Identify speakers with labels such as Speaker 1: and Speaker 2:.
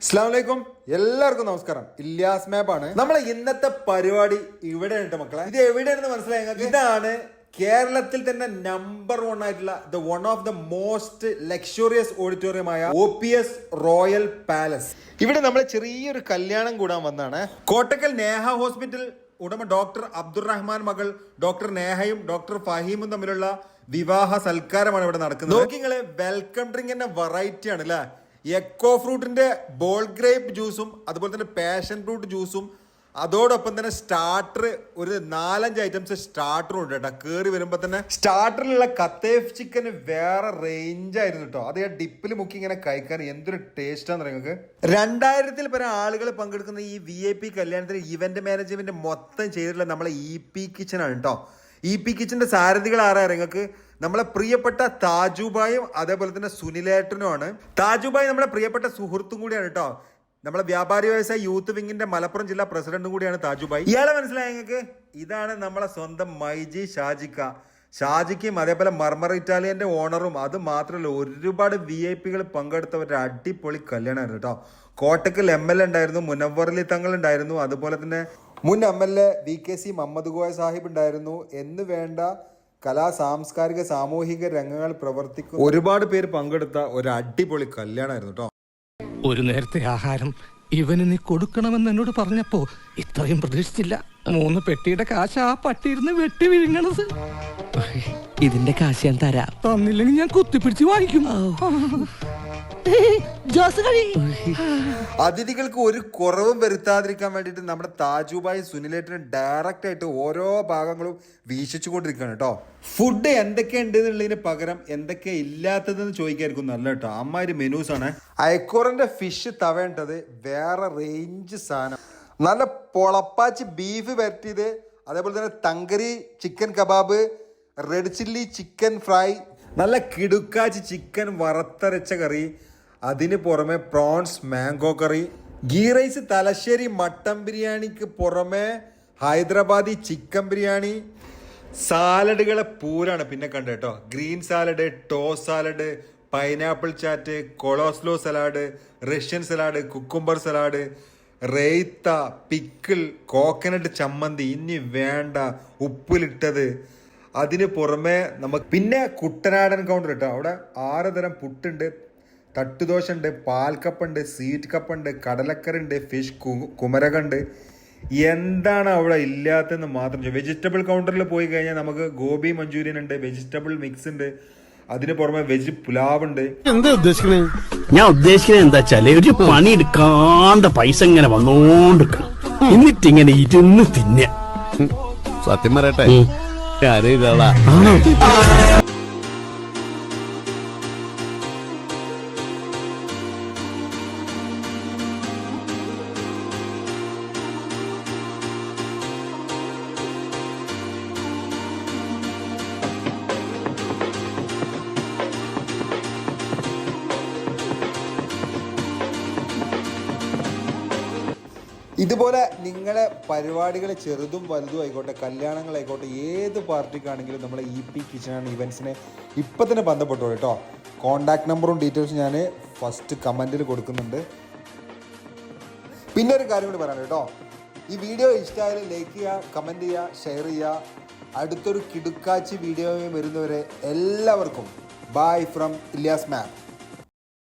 Speaker 1: അസ്ലാമലൈക്കും എല്ലാവർക്കും നമസ്കാരം. ഇല്യാസ് മാപ്പ് ആണ് നമ്മളെ ഇന്നത്തെ പരിപാടി ഇവിടെ ഉണ്ട് മക്കളെ. ഇത് എവിടെയാണെന്ന് മനസ്സിലായി ഇതാണ് കേരളത്തിൽ തന്നെ നമ്പർ വൺ ആയിട്ടുള്ള the one of the most luxurious ഓഡിറ്റോറിയമായ O P S royal palace ഇവിടെ നമ്മൾ ചെറിയൊരു കല്യാണം കൂടാൻ വന്നാണ് കോട്ടക്കൽ നേഹ ഹോസ്പിറ്റൽ ഉടമ ഡോക്ടർ അബ്ദുറഹ്മാൻ മകൾ ഡോക്ടർ നേഹയും ഡോക്ടർ ഫഹീമും തമ്മിലുള്ള വിവാഹ സൽക്കാരമാണ് ഇവിടെ നടക്കുന്നത്. നോക്കി നിങ്ങൾ വെൽക്കം ഡ്രിങ്കിന്റെ വെറൈറ്റി ആണ് അല്ലേ എക്കോ ഫ്രൂട്ടിന്റെ ബോൾ ഗ്രേപ്പ് ജ്യൂസും അതുപോലെ തന്നെ പാഷൻ ഫ്രൂട്ട് ജ്യൂസും അതോടൊപ്പം തന്നെ സ്റ്റാർട്ടർ ഒരു നാലഞ്ച് ഐറ്റംസ് സ്റ്റാർട്ടറും ഉണ്ട് കേട്ടോ. കയറി വരുമ്പോൾ തന്നെ സ്റ്റാർട്ടറിലുള്ള കത്തേഫ് ചിക്കൻ വേറെ റേഞ്ച് ആയിരുന്നു കേട്ടോ. അത് ഞാൻ ഡിപ്പിൽ മുക്കി ഇങ്ങനെ കഴിക്കാൻ എന്തൊരു ടേസ്റ്റാന്ന് നിങ്ങൾക്ക്? രണ്ടായിരത്തിൽ പരം ആളുകൾ പങ്കെടുക്കുന്ന ഈ വി ഐ പി കല്യാണത്തിന് ഇവന്റ് മാനേജ്മെന്റ് മൊത്തം ചെയ്തിട്ടുള്ള നമ്മളെ ഇ പി കിച്ചൺ ആണ് കേട്ടോ. ഇ പി കിച്ചന്റെ സാരഥികൾ ആരാ നിങ്ങൾക്ക് നമ്മളെ പ്രിയപ്പെട്ട താജുബായും അതേപോലെ തന്നെ സുനിലേട്ടനുമാണ്. താജുബായ് നമ്മളെ പ്രിയപ്പെട്ട സുഹൃത്തും കൂടിയാണ് കേട്ടോ. നമ്മളെ വ്യാപാരി വ്യവസായ യൂത്ത് വിങ്ങിന്റെ മലപ്പുറം ജില്ലാ പ്രസിഡന്റും കൂടിയാണ് താജുബായി. ഇയാളെ മനസ്സിലായ നിങ്ങൾക്ക്? ഇതാണ് നമ്മളെ സ്വന്തം മൈജി ഷാജിക്ക. ഷാജിക്കും അതേപോലെ മർമർ ഇറ്റാലിയന്റെ ഓണറും അത് മാത്രമല്ല ഒരുപാട് വി ഐ പികൾ പങ്കെടുത്തവരുടെ അടിപൊളി കല്യാണമായിരുന്നു കേട്ടോ. കോട്ടക്കൽ എം എൽ എ ഉണ്ടായിരുന്നു മുനവ്വറലി തങ്ങൾ ഉണ്ടായിരുന്നു അതുപോലെ തന്നെ മുൻ M L A V K C Muhammad Koya Sahib ഉണ്ടായിരുന്നു. എന്ന് വേണ്ട കലാ സാംസ്കാരിക സാമൂഹിക രംഗങ്ങൾ പ്രവർത്തിക്കുന്ന ഒരുപാട് പേര് പങ്കെടുത്ത ഒരു അടിപൊളി കല്യാണമായിരുന്നു കേട്ടോ
Speaker 2: ഒരു നേരത്തെ ആഹാരം ഇവന് നീ കൊടുക്കണമെന്ന് എന്നോട് പറഞ്ഞപ്പോ ഇത്രയും പ്രതീക്ഷിച്ചില്ല. മൂന്ന് പെട്ടിയുടെ കാശ് ആ പട്ടിയിരുന്ന് വെട്ടി വിഴുങ്ങണത്.
Speaker 3: ഇതിന്റെ കാശ് ഞാൻ തരാം.
Speaker 2: തന്നില്ലെങ്കിൽ ഞാൻ കുത്തിപ്പിടിച്ച് വാങ്ങിക്കും.
Speaker 1: അതിഥികൾക്ക് ഒരു കുറവും വരുത്താതിരിക്കാൻ വേണ്ടിയിട്ട് നമ്മുടെ താജുബായി സുനിലേട്ടന് ഡയറക്റ്റ് ആയിട്ട് ഓരോ ഭാഗങ്ങളും വീക്ഷിച്ചുകൊണ്ടിരിക്കുകയാണ് കേട്ടോ. ഫുഡ് എന്തൊക്കെ ഉണ്ട് എന്നുള്ളതിന് പകരം എന്തൊക്കെ ഇല്ലാത്തതെന്ന് ചോദിക്കായിരിക്കും നല്ല കേട്ടോ. അമ്മാതിരി മെനൂസ് ആണ്. അയക്കോറിന്റെ ഫിഷ് തവേണ്ടത് വേറെ റേഞ്ച് സാധനം. നല്ല പൊളപ്പാച്ച് ബീഫ് വരട്ടിയത് അതേപോലെ തന്നെ tangri chicken kabab red chilli chicken fry നല്ല കിടുക്കാച്ച് ചിക്കൻ വറുത്തരച്ച കറി അതിന് പുറമെ prawns mango curry ghee rice Thalassery mutton ബിരിയാണിക്ക് പുറമെ ഹൈദരാബാദി ചിക്കൻ ബിരിയാണി സാലഡുകളെ പൂരാണ്. പിന്നെ കണ്ട കേട്ടോ green salad toss salad pineapple chaat coleslaw salad Russian salad cucumber salad raita pickle coconut ചമ്മന്തി ഇനി വേണ്ട ഉപ്പിലിട്ടത്. അതിന് പുറമെ നമുക്ക് പിന്നെ കുട്ടനാടൻ കൗണ്ടർ കേട്ടോ അവിടെ ആറ് തരം പുട്ടുണ്ട്. തട്ടുദോശ ഉണ്ട് പാൽക്കപ്പുണ്ട് സ്വീറ്റ് കപ്പുണ്ട് കടലക്കറുണ്ട് ഫിഷ് കുമരകുണ്ട്. എന്താണ് അവിടെ ഇല്ലാത്തതെന്ന് മാത്രം വെജിറ്റബിൾ കൗണ്ടറിൽ പോയി കഴിഞ്ഞാൽ നമുക്ക് ഗോബി മഞ്ചൂരിയൻ ഉണ്ട് വെജിറ്റബിൾ മിക്സ് ഉണ്ട് അതിന് പുറമെ വെജ് പുലാവ് ഉണ്ട്
Speaker 4: എന്താ ഉദ്ദേശിക്കുന്നത് ഞാൻ ഉദ്ദേശിക്കുന്നത് എന്താ വെച്ചാൽ ഒരു പണി എടുക്കാണ്ട പൈസ ഇങ്ങനെ വന്നോണ്ട് എന്നിട്ട് ഇങ്ങനെ ഇരുന്ന് തിന്ന.
Speaker 5: സത്യം പറയട്ടെ. ഞാനും
Speaker 1: ഇതുപോലെ നിങ്ങളെ പരിപാടികൾ ചെറുതും വലുതും ആയിക്കോട്ടെ കല്യാണങ്ങളായിക്കോട്ടെ ഏത് പാർട്ടിക്കാണെങ്കിലും നമ്മളെ ഇ പി കിച്ചൺ ആൻഡ് ഇവൻസിനെ ഇപ്പം തന്നെ ബന്ധപ്പെട്ടോളൂ കേട്ടോ കോണ്ടാക്ട് നമ്പറും ഡീറ്റെയിൽസും ഞാൻ ഫസ്റ്റ് കമന്റിൽ കൊടുക്കുന്നുണ്ട്. പിന്നെ ഒരു കാര്യം കൂടി പറയാം കേട്ടോ ഈ വീഡിയോ ഇഷ്ടമായാലും ലൈക്ക് ചെയ്യുക കമന്റ് ചെയ്യുക ഷെയർ ചെയ്യുക അടുത്തൊരു കിടുക്കാച്ചി വീഡിയോയും വരുന്നവരെ എല്ലാവർക്കും. Bye from Ilyas ma'am